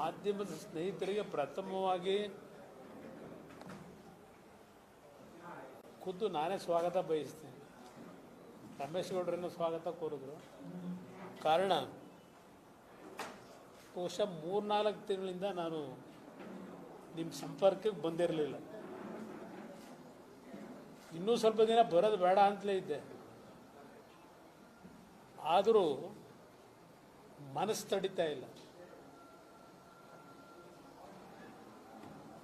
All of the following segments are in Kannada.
ಮಾಧ್ಯಮದ ಸ್ನೇಹಿತರಿಗೆ ಪ್ರಥಮವಾಗಿ ಖುದ್ದು ನಾನೇ ಸ್ವಾಗತ ಬಯಸ್ತೇನೆ. ರಮೇಶ್ ಸ್ವಾಗತ ಕೋರಿದ್ರು. ಕಾರಣ, ಬಹುಶಃ ಮೂರ್ನಾಲ್ಕು ತಿಂಗಳಿಂದ ನಾನು ನಿಮ್ಮ ಸಂಪರ್ಕಕ್ಕೆ ಬಂದಿರಲಿಲ್ಲ. ಇನ್ನೂ ಸ್ವಲ್ಪ ದಿನ ಬರೋದು ಬೇಡ ಅಂತಲೇ ಇದ್ದೆ. ಆದರೂ ಮನಸ್ಸು ತಡಿತಾ ಇಲ್ಲ.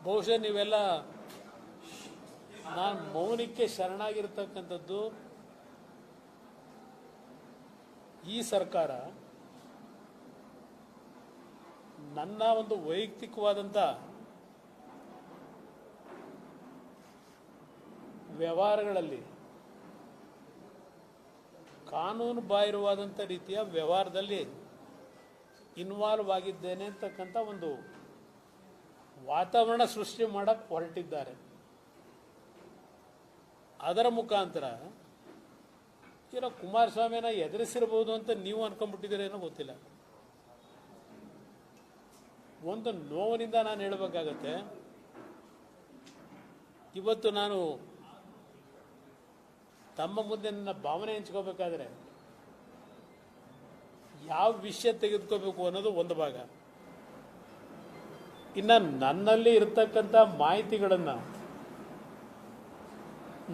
ಬಹುಶಃ ನೀವೆಲ್ಲ ನಾನು ಮೌನಕ್ಕೆ ಶರಣಾಗಿರ್ತಕ್ಕಂಥದ್ದು ಈ ಸರ್ಕಾರ ನನ್ನ ಒಂದು ವೈಯಕ್ತಿಕವಾದಂಥ ವ್ಯವಹಾರಗಳಲ್ಲಿ ಕಾನೂನು ಬಾಹಿರವಾದಂಥ ರೀತಿಯ ವ್ಯವಹಾರದಲ್ಲಿ ಇನ್ವಾಲ್ವ್ ಆಗಿದ್ದೇನೆ ಅಂತಕ್ಕಂಥ ಒಂದು ವಾತಾವರಣ ಸೃಷ್ಟಿ ಮಾಡಕ್ಕೆ ಹೊರಟಿದ್ದಾರೆ. ಅದರ ಮುಖಾಂತರ ಏನೋ ಕುಮಾರಸ್ವಾಮಿನ ಎದುರಿಸಿರಬಹುದು ಅಂತ ನೀವು ಅನ್ಕೊಂಡ್ಬಿಟ್ಟಿದ್ದೀರೇನೋ ಗೊತ್ತಿಲ್ಲ. ಒಂದು ನೋವಿನಿಂದ ನಾನು ಹೇಳಬೇಕಾಗತ್ತೆ. ಇವತ್ತು ನಾನು ತಮ್ಮ ಮುಂದೆ ನನ್ನ ಭಾವನೆ ಹಂಚ್ಕೋಬೇಕಾದ್ರೆ ಯಾವ ವಿಷಯ ತೆಗೆದುಕೋಬೇಕು ಅನ್ನೋದು ಒಂದು ಭಾಗ. ಇನ್ನು ನನ್ನಲ್ಲಿ ಇರತಕ್ಕಂಥ ಮಾಹಿತಿಗಳನ್ನು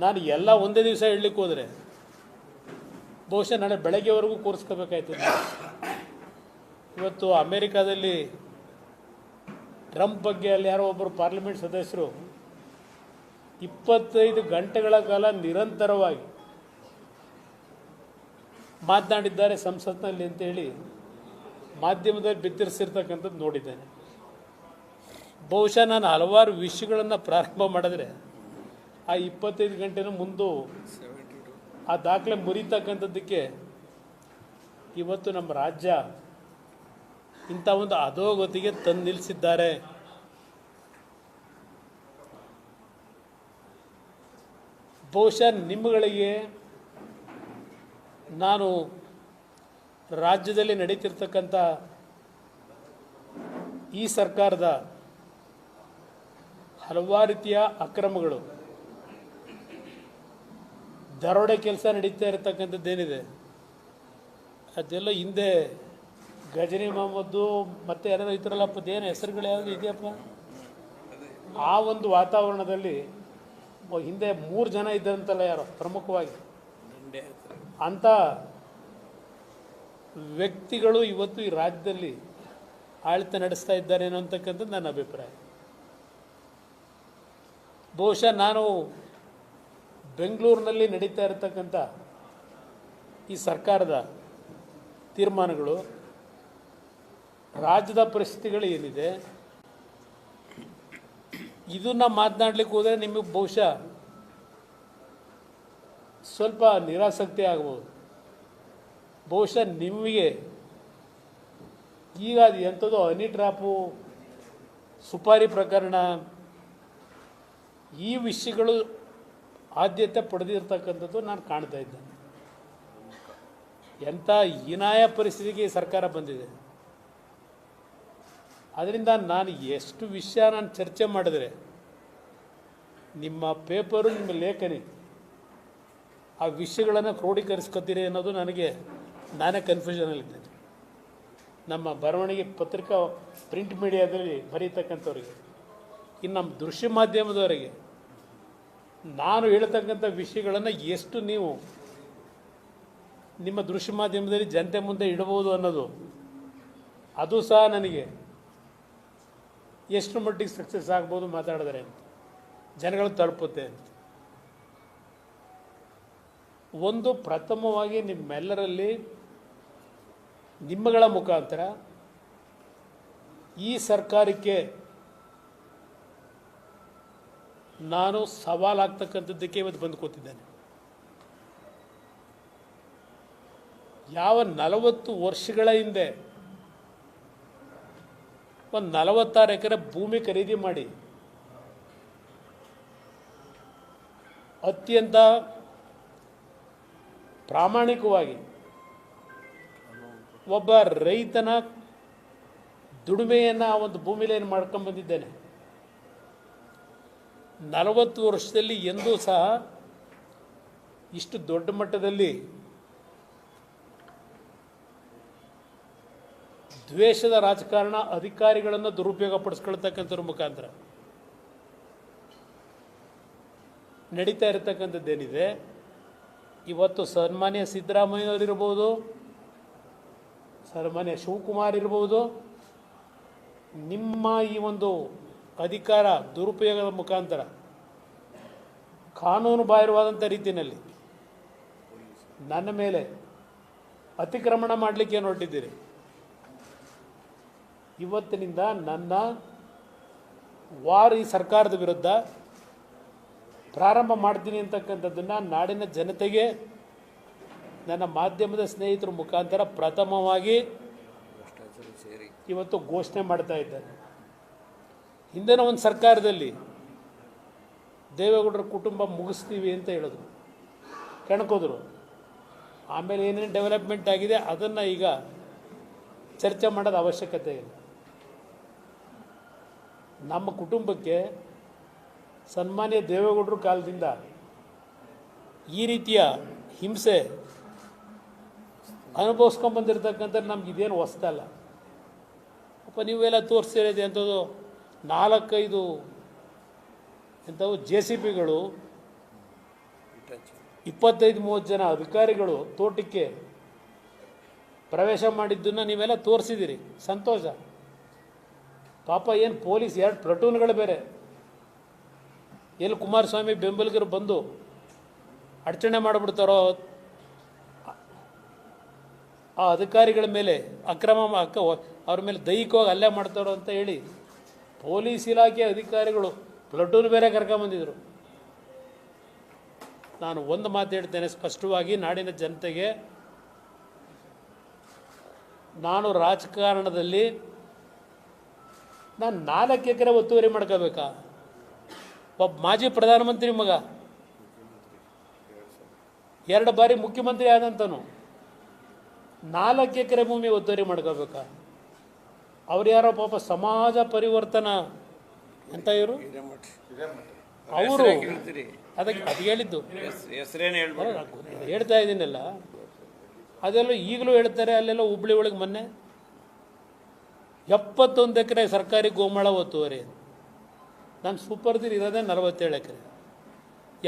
ನಾನು ಎಲ್ಲ ಒಂದೇ ದಿವಸ ಹೇಳಲಿಕ್ಕೆ ಹೋದರೆ, ಬಹುಶಃ ನಾಳೆ ಬೆಳಗ್ಗೆವರೆಗೂ ಕೂರಿಸ್ಕೋಬೇಕಾಯ್ತು. ಇವತ್ತು ಅಮೇರಿಕಾದಲ್ಲಿ ಟ್ರಂಪ್ ಬಗ್ಗೆ ಅಲ್ಲಿ ಯಾರೋ ಒಬ್ಬರು ಪಾರ್ಲಿಮೆಂಟ್ ಸದಸ್ಯರು ಇಪ್ಪತ್ತೈದು ಗಂಟೆಗಳ ಕಾಲ ನಿರಂತರವಾಗಿ ಮಾತನಾಡಿದ್ದಾರೆ ಸಂಸತ್ನಲ್ಲಿ ಅಂತೇಳಿ ಮಾಧ್ಯಮದಲ್ಲಿ ಬಿತ್ತರಿಸಿರ್ತಕ್ಕಂಥದ್ದು ನೋಡಿದ್ದೇನೆ. ಬಹುಶಃ ನಾನು ಹಲವಾರು ವಿಷಯಗಳನ್ನು ಪ್ರಾರಂಭ ಮಾಡಿದ್ರೆ ಆ ಇಪ್ಪತ್ತೈದು ಗಂಟೆನೂ ಮುಂದು ಆ ದಾಖಲೆ ಮುರಿತಕ್ಕಂಥದ್ದಕ್ಕೆ ಇವತ್ತು ನಮ್ಮ ರಾಜ್ಯ ಇಂಥ ಒಂದು ಅಧೋಗತಿಗೆ ತಂದು ನಿಲ್ಲಿಸಿದ್ದಾರೆ. ಬಹುಶಃ ನಿಮ್ಮಗಳಿಗೆ ನಾನು ರಾಜ್ಯದಲ್ಲಿ ನಡೀತಿರ್ತಕ್ಕಂಥ ಈ ಸರ್ಕಾರದ ಹಲವಾರು ರೀತಿಯ ಅಕ್ರಮಗಳು. ದರೋಡೆ ಕೆಲಸ ನಡೀತಾ ಇರತಕ್ಕಂಥದ್ದೇನಿದೆ ಅದೆಲ್ಲ ಹಿಂದೆ ಗಜನಿ ಮೊಹಮ್ಮದ್ದು ಮತ್ತೆ ಯಾರು ಇದ್ರಲ್ಲಪ್ಪ ಏನು ಹೆಸರುಗಳು ಯಾವುದು ಇದೆಯಪ್ಪ? ಆ ಒಂದು ವಾತಾವರಣದಲ್ಲಿ ಹಿಂದೆ ಮೂರು ಜನ ಇದ್ದಂತಲ್ಲ ಯಾರೋ? ಪ್ರಮುಖವಾಗಿ. ಅಂಥ ವ್ಯಕ್ತಿಗಳು ಇವತ್ತು ಈ ರಾಜ್ಯದಲ್ಲಿ ಆಳ್ತ ನಡೆಸ್ತಾ ಇದ್ದಾರೆ ಅಂತಕ್ಕಂಥದ್ದು ನನ್ನ ಅಭಿಪ್ರಾಯ. ಬಹುಶಃ ನಾನು ಬೆಂಗಳೂರಿನಲ್ಲಿ ನಡೀತಾ ಇರತಕ್ಕಂಥ ಈ ಸರ್ಕಾರದ ತೀರ್ಮಾನಗಳು, ರಾಜ್ಯದ ಪರಿಸ್ಥಿತಿಗಳು ಏನಿದೆ, ಇದನ್ನು ಮಾತನಾಡಲಿಕ್ಕೆ ಹೋದರೆ ನಿಮಗೆ ಬಹುಶಃ ಸ್ವಲ್ಪ ನಿರಾಸಕ್ತಿ ಆಗ್ಬೋದು. ಬಹುಶಃ ನಿಮಗೆ ಈಗ ಅದು ಎಂಥದ್ದು ಹನಿ ಡ್ರಾಪು ಸುಪಾರಿ ಪ್ರಕರಣ ಈ ವಿಷಯಗಳು ಆದ್ಯತೆ ಪಡೆದಿರ್ತಕ್ಕಂಥದ್ದು ನಾನು ಕಾಣ್ತಾ ಇದ್ದೇನೆ. ಎಂಥ ಹೀನಾಯ ಪರಿಸ್ಥಿತಿಗೆ ಸರ್ಕಾರ ಬಂದಿದೆ. ಅದರಿಂದ ನಾನು ಎಷ್ಟು ವಿಷಯ ನಾನು ಚರ್ಚೆ ಮಾಡಿದ್ರೆ, ನಿಮ್ಮ ಪೇಪರು, ನಿಮ್ಮ ಲೇಖನಿ, ಆ ವಿಷಯಗಳನ್ನು ಕ್ರೋಢೀಕರಿಸ್ಕೊತೀರಿ ಅನ್ನೋದು ನನಗೆ, ನಾನೇ ಕನ್ಫ್ಯೂಷನಲ್ಲಿದ್ದೇನೆ ನಮ್ಮ ಬರವಣಿಗೆ ಪತ್ರಿಕಾ ಪ್ರಿಂಟ್ ಮೀಡಿಯಾದಲ್ಲಿ ಬರೀತಕ್ಕಂಥವ್ರಿಗೆ. ಇನ್ನು ನಮ್ಮ ದೃಶ್ಯ ಮಾಧ್ಯಮದವರಿಗೆ ನಾನು ಹೇಳ್ತಕ್ಕಂಥ ವಿಷಯಗಳನ್ನು ಎಷ್ಟು ನೀವು ನಿಮ್ಮ ದೃಶ್ಯ ಮಾಧ್ಯಮದಲ್ಲಿ ಜನತೆ ಮುಂದೆ ಇಡಬಹುದು ಅನ್ನೋದು, ಅದು ಸಹ ನನಗೆ ಎಷ್ಟು ಮಟ್ಟಿಗೆ ಸಕ್ಸಸ್ ಆಗ್ಬೋದು ಮಾತಾಡಿದ್ರೆ ಅಂತ ಜನಗಳು ತಲುಪುತ್ತೆ ಅಂತ. ಒಂದು ಪ್ರಥಮವಾಗಿ ನಿಮ್ಮೆಲ್ಲರಲ್ಲಿ ನಿಮ್ಮಗಳ ಮುಖಾಂತರ ಈ ಸರ್ಕಾರಕ್ಕೆ ನಾನು ಸವಾಲಾಗ್ತಕ್ಕಂಥದ್ದಕ್ಕೆ ಇವತ್ತು ಬಂದು ಕೂತಿದ್ದೇನೆ. ಯಾವ ನಲವತ್ತು ವರ್ಷಗಳ ಹಿಂದೆ ಒಂದು ನಲವತ್ತಾರು ಎಕರೆ ಭೂಮಿ ಖರೀದಿ ಮಾಡಿ ಅತ್ಯಂತ ಪ್ರಾಮಾಣಿಕವಾಗಿ ಒಬ್ಬ ರೈತನ ದುಡಿಮೆಯನ್ನು ಆ ಒಂದು ಭೂಮಿಲೇನು ಮಾಡ್ಕೊಂಡು ಬಂದಿದ್ದೇನೆ. ನಲವತ್ತು ವರ್ಷದಲ್ಲಿ ಎಂದೂ ಸಹ ಇಷ್ಟು ದೊಡ್ಡ ಮಟ್ಟದಲ್ಲಿ ದ್ವೇಷದ ರಾಜಕಾರಣ ಅಧಿಕಾರಿಗಳನ್ನು ದುರುಪಯೋಗ ಪಡಿಸ್ಕೊಳ್ತಕ್ಕಂಥವ್ರ ಮುಖಾಂತರ ನಡೀತಾ ಇರತಕ್ಕಂಥದ್ದೇನಿದೆ. ಇವತ್ತು ಸನ್ಮಾನ್ಯ ಸಿದ್ದರಾಮಯ್ಯನವರಿರ್ಬೋದು, ಸನ್ಮಾನ್ಯ ಶಿವಕುಮಾರ್ ಇರ್ಬೋದು, ನಿಮ್ಮ ಈ ಒಂದು ಅಧಿಕಾರ ದುರುಪಯೋಗದ ಮುಖಾಂತರ. ಕಾನೂನು ಬಾಹಿರವಾದಂಥ ರೀತಿಯಲ್ಲಿ ನನ್ನ ಮೇಲೆ ಅತಿಕ್ರಮಣ ಮಾಡಲಿಕ್ಕೆ ಹೊರಟಿದ್ದೀರಿ? ಇವತ್ತಿನಿಂದ ನನ್ನ ವಾರ್ ಈ ಸರ್ಕಾರದ ವಿರುದ್ಧ ಪ್ರಾರಂಭ ಮಾಡ್ತೀನಿ ಅಂತಕ್ಕಂಥದ್ದನ್ನು ನಾಡಿನ ಜನತೆಗೆ ನನ್ನ ಮಾಧ್ಯಮದ ಸ್ನೇಹಿತರ ಮುಖಾಂತರ ಪ್ರಥಮವಾಗಿ ಇವತ್ತು ಘೋಷಣೆ ಮಾಡ್ತಾ ಇದ್ದಾರೆ ಹಿಂದಿನ ಒಂದು ಸರ್ಕಾರದಲ್ಲಿ ದೇವೇಗೌಡರ ಕುಟುಂಬ ಮುಗಿಸ್ತೀವಿ ಅಂತ ಹೇಳಿದ್ರು. ಕೆಣಕೋದ್ರು. ಆಮೇಲೆ ಏನೇನು ಡೆವಲಪ್ಮೆಂಟ್ ಆಗಿದೆ ಅದನ್ನು ಈಗ ಚರ್ಚೆ ಮಾಡೋದು ಅವಶ್ಯಕತೆ ಇಲ್ಲ. ನಮ್ಮ ಕುಟುಂಬಕ್ಕೆ ಸನ್ಮಾನ್ಯ ದೇವೇಗೌಡರ ಕಾಲದಿಂದ ಈ ರೀತಿಯ ಹಿಂಸೆ ಅನುಭವಿಸ್ಕೊಂಡ್ಬಂದಿರ್ತಕ್ಕಂಥ ನಮ್ಗೆ ಇದೇನು ಹೊಸ್ತಲ್ಲ ಅಪ್ಪ ನೀವೆಲ್ಲ ತೋರಿಸ್ತಿರೋದು ಎಂಥದ್ದು ನಾಲ್ಕೈದು ಇಂಥವು ಜೆ ಸಿ ಪಿಗಳು ಇಪ್ಪತ್ತೈದು, ಮೂವತ್ತು ಜನ ಅಧಿಕಾರಿಗಳು ತೋಟಕ್ಕೆ ಪ್ರವೇಶ ಮಾಡಿದ್ದನ್ನು ನೀವೆಲ್ಲ ತೋರಿಸಿದ್ದೀರಿ. ಸಂತೋಷ. ಪಾಪ ಏನು ಪೊಲೀಸ್ ಎರಡು ಪ್ಲಟೂನ್ಗಳು ಬೇರೆ. ಎಲ್ಲಿ ಕುಮಾರಸ್ವಾಮಿ ಬೆಂಬಲಿಗರು ಬಂದು ಅಡಚಣೆ ಮಾಡಿಬಿಡ್ತಾರೋ, ಆ ಅಧಿಕಾರಿಗಳ ಮೇಲೆ ಅಕ್ರಮ ಅವ್ರ ಮೇಲೆ ದೈಹಿಕವಾಗಿ ಹಲ್ಲೆ ಮಾಡ್ತಾರೋ ಅಂತ ಹೇಳಿ ಪೊಲೀಸ್ ಇಲಾಖೆ ಅಧಿಕಾರಿಗಳು ಪ್ಲಟೂನ್ ಬೇರೆ ಕರ್ಕೊಂಬಂದಿದ್ರು. ನಾನು ಒಂದು ಮಾತು ಹೇಳ್ತೇನೆ ಸ್ಪಷ್ಟವಾಗಿ ನಾಡಿನ ಜನತೆಗೆ. ನಾನು ರಾಜಕಾರಣದಲ್ಲಿ ನಾನು ನಾಲ್ಕು ಎಕರೆ ಒತ್ತುವರಿ ಮಾಡ್ಕೋಬೇಕಾ? ಒಬ್ಬ ಮಾಜಿ ಪ್ರಧಾನಮಂತ್ರಿ ಮಗ. ಎರಡು ಬಾರಿ ಮುಖ್ಯಮಂತ್ರಿ ಆದಂತನು ನಾಲ್ಕು ಎಕರೆ ಭೂಮಿ ಒತ್ತುವರಿ ಮಾಡ್ಕೋಬೇಕಾ? ಅವ್ರು ಯಾರೋ ಪಾಪ ಸಮಾಜ ಪರಿವರ್ತನ ಅಂತ ಇವರು? ಅವರು. ಅದಕ್ಕೆ ಅದು ಹೇಳಿದ್ದು. ಹೇಳ್ತಾ ಇದ್ದೀನಲ್ಲ, ಅದೆಲ್ಲ ಈಗಲೂ ಹೇಳ್ತಾರೆ, ಅಲ್ಲೆಲ್ಲ ಹುಬ್ಳಿ ಒಳಗೆ ಮೊನ್ನೆ ಎಪ್ಪತ್ತೊಂದು ಎಕರೆ ಸರ್ಕಾರಿ ಗೋಮಾಳ ಒತ್ತುವರಿ ನಾನು ಸೂಪರ್ದಿರ್ ಇರೋದೇ ನಲವತ್ತೇಳು ಎಕರೆ.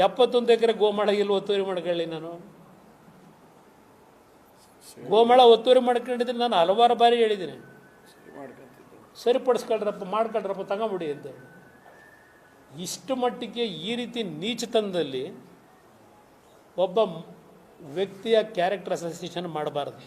ಎಪ್ಪತ್ತೊಂದು ಎಕರೆ ಗೋಮಾಳ ಇಲ್ಲಿ ಒತ್ತುವರಿ ಮಾಡ್ಕೊಳ್ಳಿ ನಾನು? ಗೋಮಾಳ ಒತ್ತುವರಿ ಮಾಡ್ಕೊಂಡಿದ್ರೆ ನಾನು ಹಲವಾರು ಬಾರಿ ಹೇಳಿದ್ದೀನಿ. ಸರಿಪಡಿಸ್ಕೊಳ್ರಪ್ಪ ಮಾಡ್ಕೊಳ್ರಪ್ಪ ತಗೊಂಬಿಡಿ ಅಂತ ಇಷ್ಟು ಮಟ್ಟಿಗೆ ಈ ರೀತಿ ನೀಚತನದಲ್ಲಿ ಒಬ್ಬ ವ್ಯಕ್ತಿಯ ಕ್ಯಾರೆಕ್ಟರ್ ಅಸೋಸಿಯೇಷನ್ ಮಾಡಬಾರ್ದು.